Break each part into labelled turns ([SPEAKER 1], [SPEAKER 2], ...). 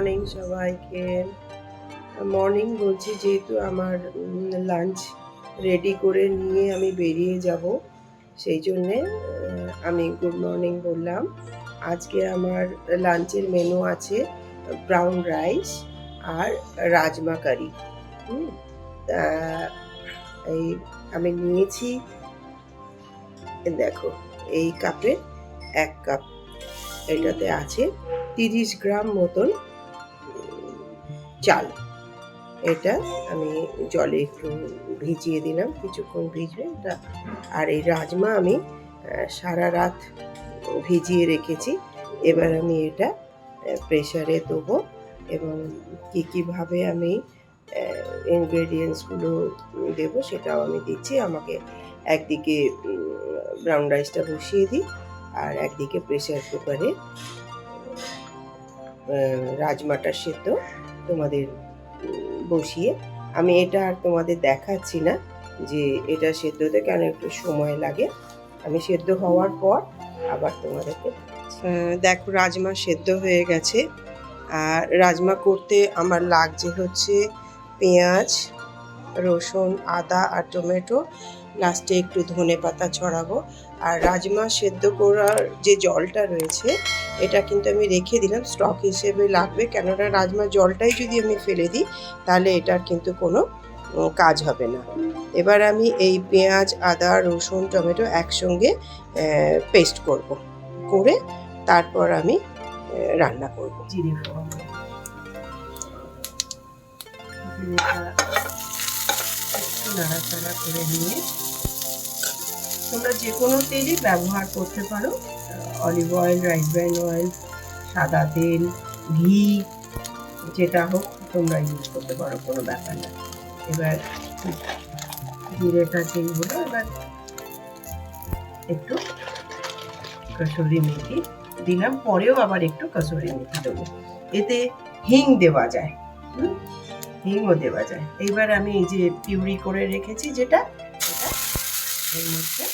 [SPEAKER 1] Morning সবাইকে। Morning বলছি যেহেতু আমার লাঞ্চ রেডি করে নিয়ে আমি বেরিয়ে যাব, সেই জন্যে আমি গুড মর্নিং বললাম। আজকে আমার লাঞ্চের মেনু আছে ব্রাউন রাইস আর রাজমা কারি এই আমি নিয়েছি দেখো, এই কাপে এক কাপ এটাতে আছে তিরিশ গ্রাম মতন চাল। এটা আমি জলে একটু ভিজিয়ে দিলাম, কিছুক্ষণ ভিজবে। এটা আর এই রাজমা আমি সারা রাত ভিজিয়ে রেখেছি। এবার আমি এটা প্রেশারে দেবো এবং কী কীভাবে আমি ইনগ্রেডিয়েন্টসগুলো দেবো সেটাও আমি দিচ্ছি। আমাকে একদিকে ব্রাউন রাইসটা বসিয়ে দিই আর একদিকে প্রেশার কুকারে রাজমাটা সেদ্ধ। তোমাদের বসিয়ে। আমি এটা আর তোমাদের দেখাচ্ছি না যে এটা সেদ্ধতে কেন একটু সময় লাগে। আমি সেদ্ধ হওয়ার পর আবার তোমাদেরকে দেখো রাজমা সেদ্ধ হয়ে গেছে। আর রাজমা করতে আমার লাগছে হচ্ছে পেঁয়াজ, রসুন, আদা আর টমেটো। লাস্টে একটু ধনে পাতা ছড়াবো। আর রাজমা সেদ্ধ করার যে জলটা রয়েছে, এটা কিন্তু আমি রেখে দিলাম। স্টক হিসেবে লাগবে। কেননা রাজমা জলটাই যদি আমি ফেলে দিই, তাহলে এটার কিন্তু কোনো কাজ হবে না। এবার আমি এই পেঁয়াজ, আদা, রসুন, টমেটো একসঙ্গে পেস্ট করব। করে তারপর আমি রান্না করব। জিরে নাড়াচাড়া করে নিয়ে তোমরা যে কোনো তেলই ব্যবহার করতে পারো। Olive oil rice bran oil সাদা তেল, ঘি, যেটা হোক তোমরা ইউজ করতে পারো, কোনো ব্যাপার না। এবার জিরেটা যেই হলো, এবার একটু কসুরি মেথি দিলাম, পরেও আবার একটু কসুরি মেথি দেবো। এতে হিং দেওয়া যায়? হিংও দেওয়া যায়। এইবার আমি এই যে পিউরি করে রেখেছি যেটা, এটা এর মধ্যে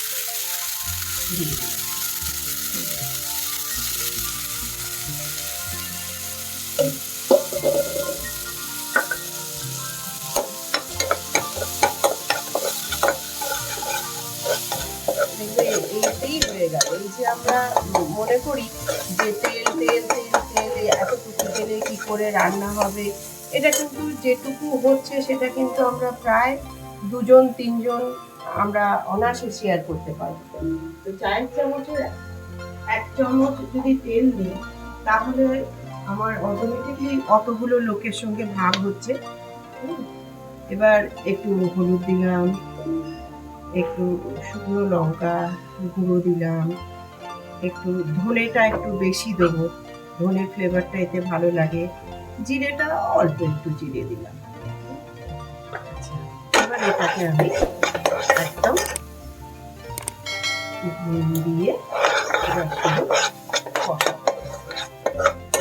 [SPEAKER 1] এইটাই হয়ে গেল এই যে আমরা মনে করি যে তেল তেল তেল তেল এতটুকু তেলে কি করে রান্না হবে, এটা কিন্তু যেটুকু হচ্ছে সেটা কিন্তু আমরা প্রায় দুজন, তিনজন আমরা অনায়াসে শেয়ার করতে পারব। তো চায়ের চামচের এক চামচ যদি তেল নিই তাহলে আমার অটোমেটিকলি অতগুলো লোকের সঙ্গে ভাগ হচ্ছে। এবার একটু হলুদ দিলাম, একটু শুকনো লঙ্কা গুঁড়ো দিলাম, একটু ধনেটা একটু বেশি দেবো, ধনের ফ্লেভারটা এতে ভালো লাগে। জিরেটা অল্প একটু জিরে দিলাম। আচ্ছা এবার এটাকে আমি একদম।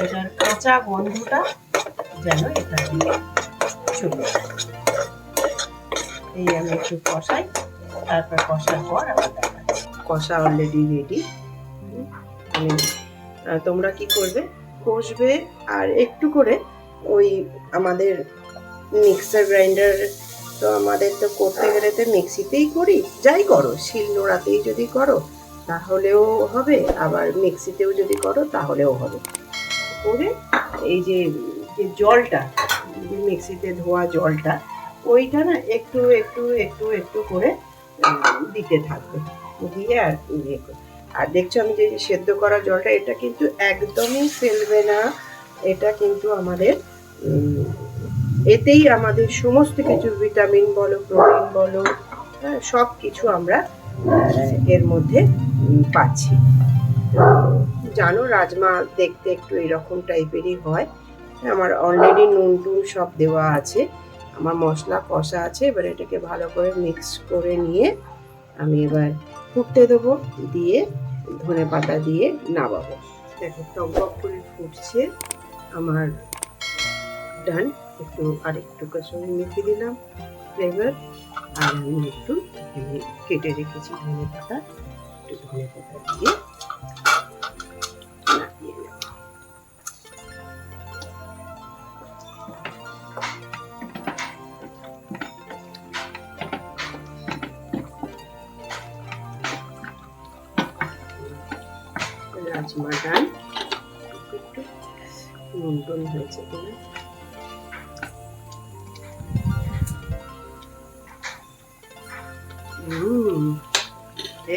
[SPEAKER 1] এটার কাঁচা গন্ধটা যেন এটা দিয়ে চলে। এই আমি একটু কষাই, তারপর কষার পর দেখাচ্ছি কষা অলরেডি রেডি আমি তোমরা কি করবে কষবে আর একটু করে ওই আমাদের মিক্সার গ্রাইন্ডার তো আমাদের তো করতে গেলে তো মিক্সিতেই করি। যাই করো, শিল নোড়াতেই যদি করো, তাহলেও হবে। আবার মিক্সিতেও যদি করো, তাহলেও হবে। করে এই যে জলটা মিক্সিতে ধোয়া জলটা, ওইটা না একটু একটু একটু একটু করে দিতে থাকবে। দিয়ে আর ইয়ে আর দেখছ আমি যে সেদ্ধ করা জলটা, এটা কিন্তু একদমই ফেলবে না। এটা কিন্তু আমাদের এতেই আমাদের সমস্ত কিছু ভিটামিন বলো প্রোটিন বলো হ্যাঁ, সব কিছু আমরা এর মধ্যে পাচ্ছি। জানো রাজমা দেখতে একটু এরকম টাইপেরই হয়। আমার অলরেডি নুন টুন সব দেওয়া আছে। আমার মশলা কষা আছে এবার এটাকে ভালো করে মিক্স করে নিয়ে আমি এবার ফুটতে দেবো দিয়ে ধনে পাতা দিয়ে নামাবো। দেখো টক করে ফুটছে। আমার ডান একটু আর একটু কাশ্মীরি মেখে দিলাম ফ্লেভার আর আমি একটু এখানে কেটে রেখেছি ধনে পাতা। একটু ধনে পাতা দিয়ে রাজমা ডাল একটু মন্টন হয়েছে কিনা?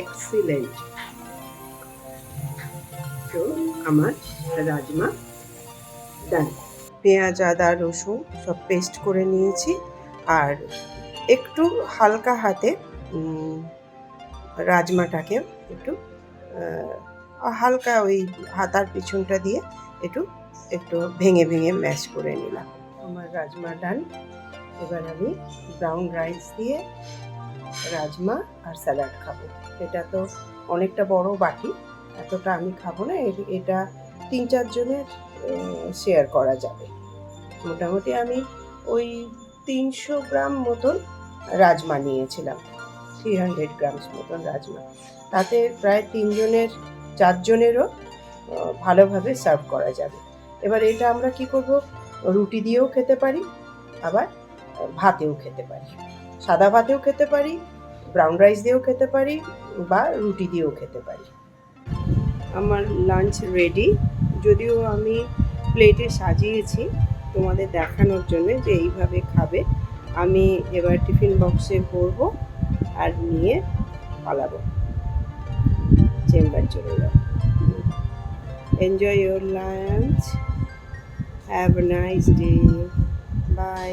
[SPEAKER 1] এক্সিলেন্ট তো আমার রাজমা ডান পেঁয়াজ, আদা, রসুন সব পেস্ট করে নিয়েছি। আর একটু হালকা হাতে রাজমাটাকে একটু হালকা ওই হাতার পিছনটা দিয়ে একটু একটু ভেঙে ভেঙে ম্যাশ করে নিলাম। আমার রাজমা ডান এবার আমি ব্রাউন রাইস দিয়ে রাজমা আর স্যালাড খাব। এটা তো অনেকটা বড় বাটি, এতটা আমি খাব না এটা তিন চারজনের শেয়ার করা যাবে। মোটামুটি আমি ওই তিনশো গ্রাম মতন রাজমা নিয়েছিলাম থ্রি হান্ড্রেড গ্রামস মতন রাজমা। তাতে প্রায় তিনজনের, চারজনেরও ভালোভাবে সার্ভ করা যাবে। এবার এটা আমরা কি করব? রুটি দিয়েও খেতে পারি, আবার ভাতেও খেতে পারি। সাদা ভাতেও খেতে পারি ব্রাউন রাইস দিয়েও খেতে পারি বা রুটি দিয়েও খেতে পারি। আমার লাঞ্চ রেডি যদিও আমি প্লেটে সাজিয়েছি তোমাদের দেখানোর জন্য যে এইভাবে খাবে। আমি এবার টিফিন বক্সে ভরবো আর নিয়ে পালাবো। চেম্বার চলে যাব enjoy your lunch have nice day bye